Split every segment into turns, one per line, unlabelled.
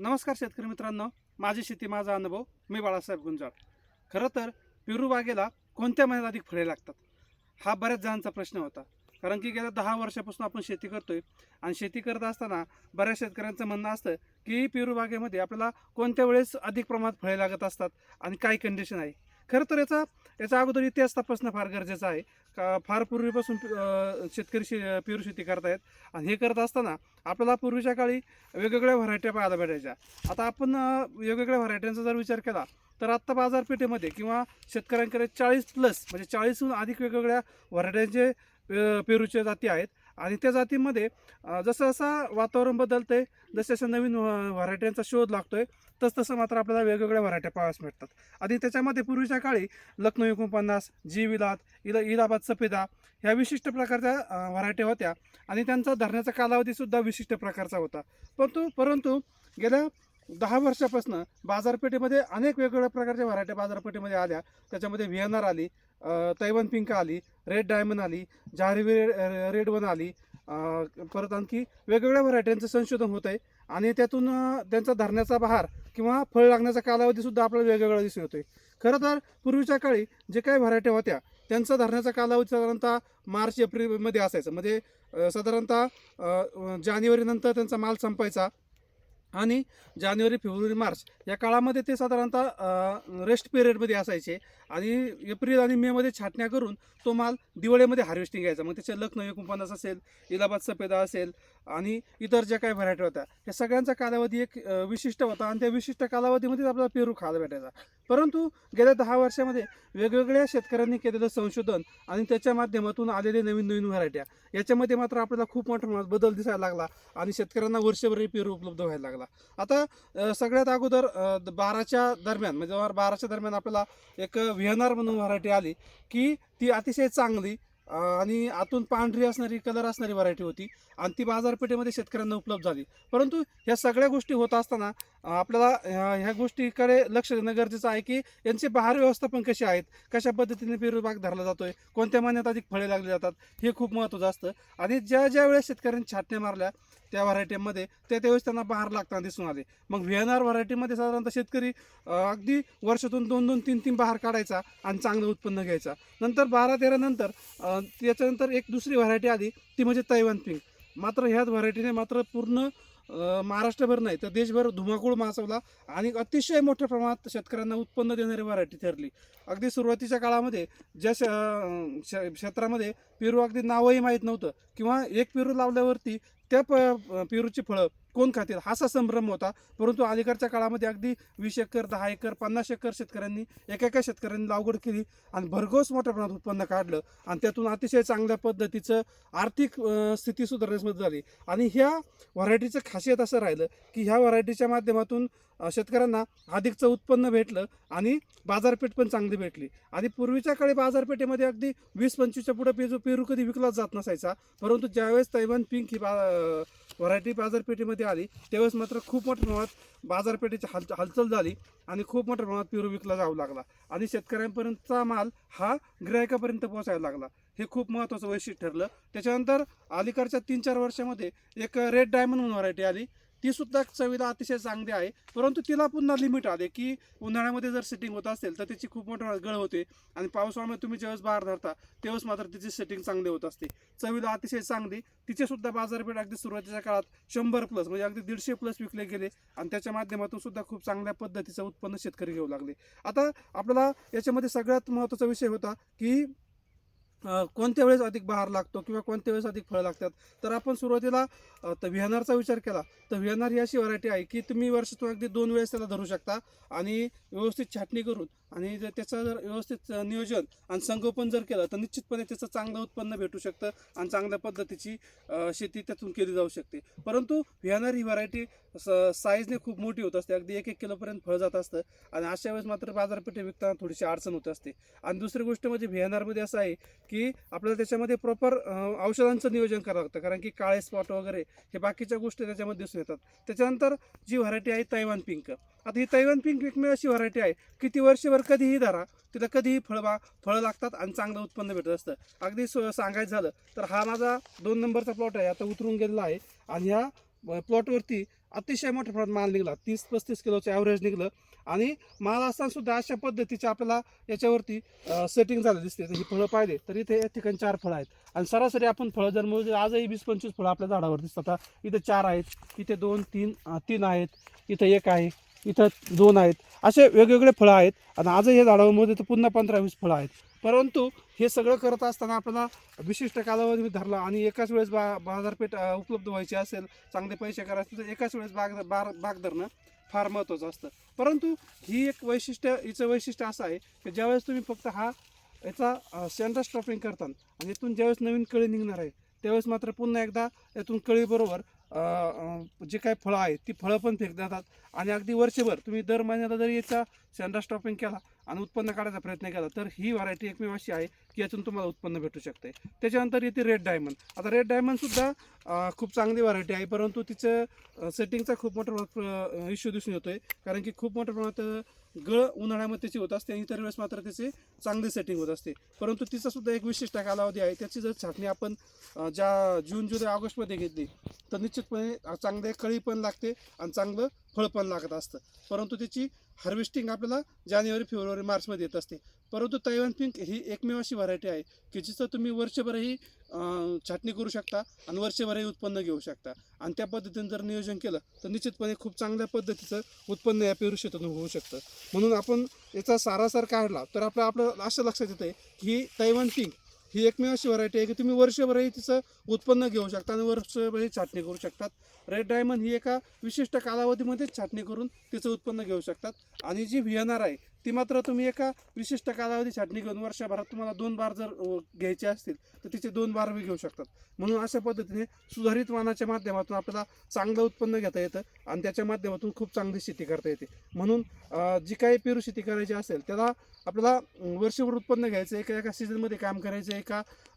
नमस्कार शेतकरी मित्रांनो. माझी शेती माझा अनुभव. मी बाळासाहेब गुंजाळ. खरं तर पेरू बागेला कोणत्या महिन्यात अधिक फळे लागतात? हा बऱ्याच जणांचा प्रश्न होता. कारण की गेल्या दहा वर्षापासून आपण शेती करतोय आणि शेती करत असताना बऱ्याच शेतकऱ्यांचं म्हणणं असतं की पेरू बागेमध्ये आपल्याला कोणत्या वेळेस अधिक प्रमाणात फळे लागत असतात आणि काय कंडिशन आहे? खरं तर याचा याचा अगोदर इतिहास तपासणं फार गरजेचं आहे. का फार पूर्वीपासून शेतकरी शे पेरू शेती करतायत. आणि हे करत असताना आपल्याला पूर्वीच्या काळी वेगवेगळ्या व्हरायट्या पाहायला भेटायच्या. आता आपण अ, वेगवेगळ्या व्हरायट्यांचा जर विचार केला तर आत्ता बाजारपेठेमध्ये किंवा शेतकऱ्यांकडे चाळीस प्लस म्हणजे चाळीसहून अधिक वेगवेगळ्या व्हरायट्यांचे अ, पेरूच्या जाती आहेत. आणि त्या जातीमध्ये जसं जसं वातावरण बदलतंय जसं जसं नवीन व्हरायट्यांचा शोध लागतोय तस तसं मात्र आपल्याला वेगवेगळ्या व्हरायट्या पाहायला मिळतात. आणि त्याच्यामध्ये पूर्वीच्या काळी लखनौ एकोणपन्नास जी विलात इला इलाहाबाद सफेदा ह्या विशिष्ट प्रकारच्या व्हरायट्या होत्या. आणि त्यांचा धरण्याचा कालावधीसुद्धा विशिष्ट प्रकारचा होता. परंतु परंतु गेल्या दहा वर्षापासून बाजारपेठेमध्ये अनेक वेगवेगळ्या प्रकारच्या व्हरायट्या बाजारपेठेमध्ये आल्या. त्याच्यामध्ये व्हिएनआर आली तैवन पिंक आली रेड डायमंड आली जारवी रेड वन आली. परत आणखी वेगवेगळ्या व्हरायट्यांचं संशोधन होत आहे आणि त्यातून त्यांचा धरण्याचा बहार किंवा फळ लागण्याचा कालावधीसुद्धा आपल्याला वेगवेगळा दिसून येतोय. खरं तर पूर्वीच्या काळी जे काही व्हरायट्या होत्या त्यांचा धरण्याचा कालावधी साधारणतः मार्च एप्रिलमध्ये असायचं. म्हणजे साधारणतः जानेवारीनंतर त्यांचा माल संपायचा. आणि जानेवारी फेब्रुवारी मार्च या काळामध्ये ते साधारणतः रेस्ट पिरियडमध्ये असायचे. आणि एप्रिल आणि मेमध्ये छाटण्या करून तो माल दिवाळीमध्ये हार्वेस्टिंग घ्यायचा. मग त्याचे लखनौ एकोणपन्नास असेल इलाहाबाद सफेदा असेल आणि इतर ज्या काही व्हरायटी होत्या या सगळ्यांचा कालावधी एक विशिष्ट होता आणि त्या विशिष्ट कालावधीमध्येच आपल्याला पेरू खायला भेटायचा. परंतु गेल्या दहा वर्षामध्ये वेगवेगळ्या शेतकऱ्यांनी केलेलं संशोधन आणि त्याच्या माध्यमातून आलेले नवीन नवीन व्हरायट्या याच्यामध्ये मात्र आपल्याला खूप मोठा प्रमाणात बदल दिसायला लागला आणि शेतकऱ्यांना वर्षभरही पेरू उपलब्ध व्हायला लागला. आता सगळ्यात अगोदर बाराच्या दरम्यान म्हणजे जवळ बाराच्या दरम्यान आपल्याला एक व्हिएनआर म्हणून व्हरायटी आली की ती अतिशय चांगली आणि आतून पांढरी असणारी कलर असणारी व्हरायटी होती आणि ती बाजारपेठेमध्ये शेतकऱ्यांना उपलब्ध झाली. परंतु ह्या सगळ्या गोष्टी होत असताना आपल्याला ह्या गोष्टीकडे लक्ष देणं गरजेचं आहे की यांचे बहार व्यवस्थापन कसे आहेत कशा पद्धतीने पेरूबाग धरला जातोय कोणत्या महिन्यात अधिक फळे लागली जातात हे खूप महत्त्वाचं असतं. आणि ज्या ज्या वेळेस शेतकऱ्यांनी छाटण्या मारल्या त्या व्हरायटीमध्ये त्या त्यावेळेस त्यांना बहार लागताना दिसून आले. मग व्हि एन आर व्हरायटीमध्ये साधारणतः शेतकरी अगदी वर्षातून दोन दोन तीन तीन बहार काढायचा आणि चांगलं उत्पन्न घ्यायचा. नंतर बारा तेरा नंतर त्याच्यानंतर एक दुसरी व्हरायटी आली ती म्हणजे तैवान पिंक. मात्र ह्याच व्हरायटीने मात्र पूर्ण महाराष्ट्रभर नाही तर देशभर धुमाकूळ माचवला आणि अतिशय मोठ्या प्रमाणात शेतकऱ्यांना उत्पन्न देणारी व्हरायटी ठरली. अगदी सुरुवातीच्या काळामध्ये ज्या श- श- क्षेत्रामध्ये पेरू अगदी नावही माहीत नव्हतं किंवा एक पेरू लावल्यावरती त्या प पेरूची फळं कोण खातील? हा असा संभ्रम होता. परंतु अलीकडच्या काळामध्ये अगदी वीस एकर दहा एकर पन्नास एकर शेतकऱ्यांनी एका एका शेतकऱ्यांनी लागवड केली आणि भरघोस मोठ्या प्रमाणात उत्पन्न काढलं आणि त्यातून अतिशय चांगल्या पद्धतीचं आर्थिक स्थिती सुधारण्यास मदत झाली. आणि ह्या व्हरायटीचं खासियत असं राहिलं की ह्या व्हरायटीच्या माध्यमातून शेतकऱ्यांना अधिकचं उत्पन्न भेटलं आणि बाजारपेठ पण चांगली भेटली. आणि पूर्वीच्या काळी बाजारपेठेमध्ये अगदी वीस पंचवीसच्या पुढे पेरू पेरू कधी विकलाच जात नसायचा. परंतु ज्यावेळेस तैवान पिंक ही बा व्हरायटी बाजारपेठेमध्ये आली. त्यावेळेस मात्र खूप मोठ्या प्रमाणात बाजारपेठेची हाल हालचाल झाली आणि खूप मोठ्या प्रमाणात पेरू विकला जाऊ लागला. आणि शेतकऱ्यांपर्यंतचा माल हा ग्राहकापर्यंत पोहोचायला लागला. हे खूप महत्त्वाचं वैशिष्ट्य ठरलं. त्याच्यानंतर अलीकडच्या तीन चार वर्षामध्ये एक रेड डायमंड म्हणून व्हरायटी आली. ती सुद्धा चवीला अतिशय चांगली आहे. परंतु तिला पुन्हा लिमिट आले की उन्हाळ्यामध्ये जर सेटिंग होत असेल तर त्याची खूप मोठ्या गळ होते आणि पावसाळ्यामध्ये तुम्ही ज्यावेळेस बाहेर धरता तेव्हाच मात्र तिची सेटिंग चांगली होत असते. चवीला अतिशय चांगली. तिचे सुद्धा बाजारपेठ अगदी सुरुवातीच्या काळात शंभर प्लस म्हणजे अगदी दीडशे प्लस विकले गेले आणि त्याच्या माध्यमातून सुद्धा खूप चांगल्या पद्धतीचं उत्पन्न शेतकरी घेऊ लागले. आता आपल्याला याच्यामध्ये सगळ्यात महत्त्वाचा विषय होता की कोणत्या वेळेस अधिक बहार लागतो किंवा कोणत्या वेळेस अधिक फळं लागतात? तर आपण सुरुवातीला तर व्हिएनआरचा विचार केला. तर व्हिएनआर ही अशी व्हरायटी आहे की तुम्ही वर्षातून अगदी दोन वेळेस त्याला धरू शकता आणि व्यवस्थित छाटणी करून आणि जर त्याचं जर व्यवस्थित नियोजन आणि संगोपन जर केलं तर निश्चितपणे त्याचं चांगलं उत्पन्न भेटू शकतं आणि चांगल्या पद्धतीची शेती त्यातून केली जाऊ शकते. परंतु व्हिएनआर ही व्हरायटी साईजने खूप मोठी होत असते. अगदी एक एक किलोपर्यंत फळ जात असतं आणि अशा वेळेस मात्र बाजारपेठे विकताना थोडीशी अडचण होत असते. आणि दुसरी गोष्ट म्हणजे व्हिएनआरमध्ये असं आहे की आपल्याला त्याच्यामध्ये प्रॉपर औषधांचं नियोजन करावं लागतं. कारण की काळे स्पॉट वगैरे हे बाकीच्या गोष्टी त्याच्यामध्ये दिसून येतात. त्याच्यानंतर जी व्हरायटी आहे तैवान पिंक आता ही तैवान पिंक एकमेव अशी व्हरायटी आहे की ती वर्षभर कधीही धरा तिला कधीही फळबा फळं लागतात आणि चांगलं उत्पन्न भेटत असतं. अगदी स- सांगायचं झालं तर हा माझा दोन नंबरचा प्लॉट आहे. आता उतरून गेलेला आहे आणि ह्या प्लॉटवरती अतिशय मोठ्या प्रमाणात माल निघाला. तीस पस्तीस किलोचं ॲव्हरेज निघलं. आणि माल सुद्धा अशा पद्धतीचे आपल्याला याच्यावरती सेटिंग झालं दिसते. ही फळं पाहिले तर इथे या ठिकाणी चार फळं आहेत. आणि सरासरी आपण फळं जर मोजली आजही वीस पंचवीस फळं आपल्या झाडावर दिसतात. इथं इथे चार आहेत इथे दोन तीन तीन आहेत इथं एक आहे इथं दोन आहेत. असे वेगवेगळे फळं आहेत. आणि आजही हे झाडावर मोजले तर पुन्हा पंधरा वीस फळं आहेत. परंतु हे सगळं करत असताना आपल्याला विशिष्ट कालावधी धरला आणि एकाच वेळेस बा बाजारपेठ उपलब्ध व्हायची असेल चांगले पैसे करायचे तर एकाच वेळेस बाग बार बाग धरणं फार महत्त्वाचं असतं. परंतु ही एक वैशिष्ट्य हिचं वैशिष्ट्य असं आहे की ज्यावेळेस तुम्ही फक्त हा याचा सेंटर स्टॉपिंग करता आणि इथून ज्यावेळेस नवीन कळी निघणार आहे त्यावेळेस मात्र पुन्हा एकदा यातून कळीबरोबर जे काही फळं आहेत ती फळं पण फेक जातात आणि अगदी वर्षभर तुम्ही दर महिन्याला जरी याचा सेंटर स्टॉपिंग केला आणि उत्पन्न काढायचा प्रयत्न केला तर ही व्हरायटी एकमेव अशी आहे की यातून तुम्हाला उत्पन्न भेटू शकते. त्याच्यानंतर येते रेड डायमंड आता रेड डायमंडसुद्धा खूप चांगली व्हरायटी आहे परंतु तिचं सेटिंगचा खूप मोठा प्रमाणात इश्यू दिसून येतो आहे कारण की खूप मोठ्या प्रमाणात गळ उन्हाळ्यामध्ये त्याची होत असते आणि इतर वेळेस मात्र त्याचे चांगली सेटिंग होत असते. परंतु तिचासुद्धा एक विशिष्ट कालावधी आहे. त्याची जर छाटणी आपण ज्या जून जुलै ऑगस्टमध्ये घेतली तर निश्चितपणे चांगले कळी पण लागते आणि चांगलं फळ पण लागत असतं. परंतु त्याची हार्वेस्टिंग आपल्याला जानेवारी फेब्रुवारी मार्चमध्ये येत असते. परंतु तैवान पिंक ही एकमेव अशी व्हरायटी आहे की जिचं तुम्ही वर्षभरही छाटणी करू शकता आणि वर्षभरही उत्पन्न घेऊ शकता. आणि त्या पद्धतीने जर नियोजन केलं तर निश्चितपणे खूप चांगल्या पद्धतीचं उत्पन्न या पेरू शेतातून होऊ शकतं. म्हणून आपण याचा सारासार काढला तर आपलं आपलं असं लक्षात येतं की ही तैवान पिंक ही एकमेव अशी व्हरायटी आहे की तुम्ही वर्षभरही तिचं उत्पन्न घेऊ शकता आणि वर्षभरही छाटणी करू शकतात. रेड डायमंड ही एका विशिष्ट कालावधीमध्येच छाटणी करून तिचं उत्पन्न घेऊ शकतात. आणि जी व्हिएनआर आहे ती मात्र तुम्ही एका विशिष्ट कालावधी छाटणी घेऊन वर्षभरात तुम्हाला दोन बार जर घ्यायचे असतील तर तिचे दोन बार बी घेऊ शकतात. म्हणून अशा पद्धतीने सुधारित वानाच्या माध्यमातून आपल्याला चांगलं उत्पन्न घेता येतं आणि त्याच्या माध्यमातून खूप चांगली शेती करता येते. म्हणून जी काही पेरू शेती करायची असेल त्याला आपल्याला वर्षभर उत्पन्न घ्यायचं आहे एका सीझनमध्ये काम करायचं आहे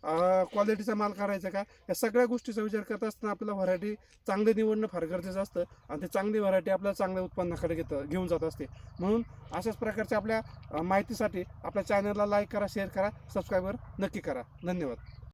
क्वालिटीचा माल काढायचा का? या सगळ्या गोष्टीचा विचार करत असताना आपल्याला व्हरायटी चांगली निवडणं फार गरजेचं असतं आणि ते चांगली व्हरायटी आपल्याला चांगल्या उत्पन्नाकडे घेत घेऊन जात असते. म्हणून अशाच प्रकारच्या आपल्या माहितीसाठी आपल्या चॅनलला लाईक करा शेअर करा सबस्क्राईबर नक्की करा. धन्यवाद.